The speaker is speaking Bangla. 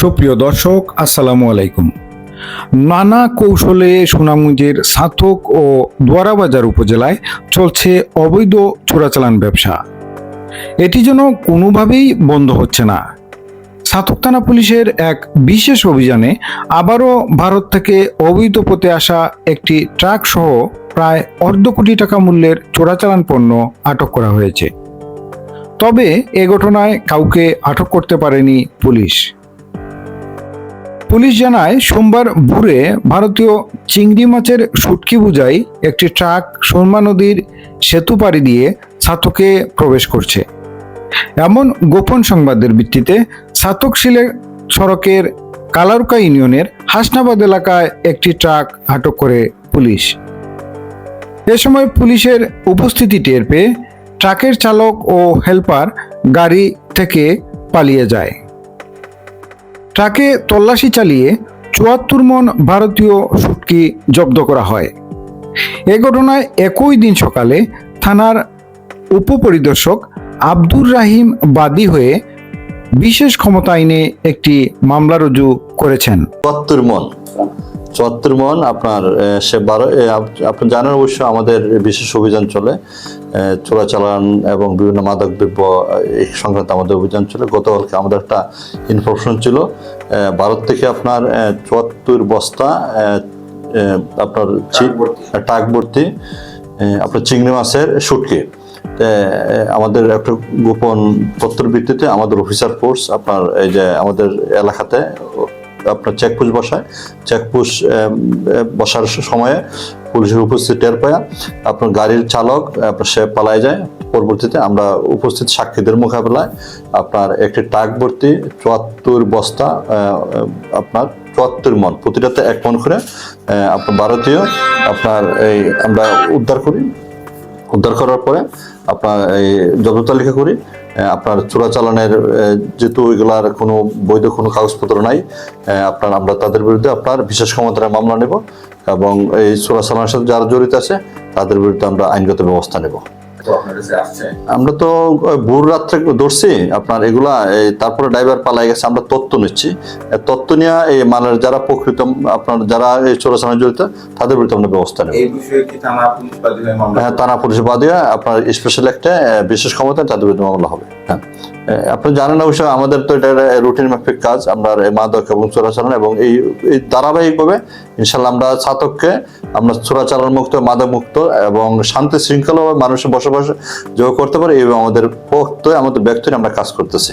সুপ্রিয় দর্শক, আসসালামু আলাইকুম। নানা কৌশলে সুনামগঞ্জের সাথক ও দোয়ারাবাজার উপজেলায় চলছে অবৈধ চোরাচালান ব্যবসা। এটি যেন কোনোভাবেই বন্ধ হচ্ছে না। সাথক থানা পুলিশের এক বিশেষ অভিযানে আবারও ভারত থেকে অবৈধ পথে আসা একটি ট্রাক সহ প্রায় অর্ধ কোটি টাকা মূল্যের চোরাচালান পণ্য আটক করা হয়েছে। তবে এ ঘটনায় কাউকে আটক করতে পারেনি পুলিশ। পুলিশ জানায়, সোমবার ভোরে ভারতীয় চিংড়ি মাছের শুটকি বুঝাই একটি ট্রাক সুরমা নদীর সেতু পাড়ি দিয়ে ছাতকে প্রবেশ করছে। এমন গোপন সংবাদের ভিত্তিতে ছাতক শিলে সড়কের কালারুকা ইউনিয়নের হাসনাবাদ এলাকায় একটি ট্রাক আটক করে পুলিশ। এ সময় পুলিশের উপস্থিতি টের পেয়ে ট্রাকের চালক ও হেল্পার গাড়ি থেকে পালিয়ে যায়। ট্রাকে তল্লাশি চালিয়ে চুয়াত্তর মন ভারতীয় শুটকি জব্দ করা হয়। এ ঘটনায় একই দিন সকালে থানার উপপরিদর্শক আব্দুর রাহিম বাদী হয়ে বিশেষ ক্ষমতা আইনে একটি মামলা রুজু করেছেন। চুয়াত্তর মন। চুয়াত্তর মন আপনার সে বারো আপনি জানেন অবশ্য আমাদের বিশেষ অভিযান চলে চোরাচালান এবং বিভিন্ন মাদক দ্রব্য এই সংক্রান্ত আমাদের অভিযান চলে। গতকালকে আমাদের একটা ইনফরমেশন ছিল ভারত থেকে আপনার চুয়াত্তর বস্তা আপনার টাক ভর্তি আপনার চিংড়ি মাছের শুটকি। আহ, আমাদের একটা গোপন পত্র ভিত্তিতে আমাদের অফিসার ফোর্স আপনার এই যে আমাদের এলাকাতে আপনার চেকপোস্ট বসায়। চেকপোস্ট বসার সময়ে পুলিশের উপস্থিতি টের পায়। আপনার গাড়ির চালক, আপনার সে পালায় যায়। পরবর্তীতে আমরা উপস্থিত সাক্ষীদের মোকাবেলায় আপনার একটি টাক ভর্তি চুয়াত্তর বস্তা আপনার চুয়াত্তর মন, প্রতিটাতে এক মন করে আপনার ভারতীয়, আপনার এই আমরা উদ্ধার করি। উদ্ধার করার পরে আপনার এই জব্দ তালিকা করি আপনার চোরাচালানের যেহেতু ওইগুলার কোনো বৈধ কোনো কাগজপত্র নাই আপনার আমরা তাদের বিরুদ্ধে আপনার বিশেষ ক্ষমতার মামলা নেব এবং এই চোরাচালানের সাথে যারা জড়িত আছে, তাদের বিরুদ্ধে আমরা আইনগত ব্যবস্থা নেব। আমরা তো ভোর রাত্রে ধরছি আপনার এগুলা তারপরে ড্রাইভার পালাই গেছে আমরা তথ্য নিচ্ছি। তত্ত্ব নিয়ে এই মানের যারা প্রকৃত আপনার যারা এই চোরাচালানে জড়িত তাদের বিরুদ্ধে আমরা ব্যবস্থা নেব। এই থানা পুলিশ বাদী হয়ে থানা পুলিশ বাদিয়া আপনার স্পেশাল একটা বিশেষ ক্ষমতা তাদের বিরুদ্ধে মামলা হবে। হ্যাঁ। আপনি জানেন অবশ্য আমাদের তো এটা রুটিন মাফিক কাজ আমরা এই মাদক এবং চোরাচালান এবং এই এই ধারাবাহিকভাবে ইনশাল্লাহ আমরা ছাতককে আমরা চোরাচালান মুক্ত মাদক মুক্ত এবং শান্তি শৃঙ্খলাভাবে মানুষের বসবাস যোগ করতে পারি এবং আমাদের পক্ষে আমাদের ব্যক্তি আমরা কাজ করতেছি।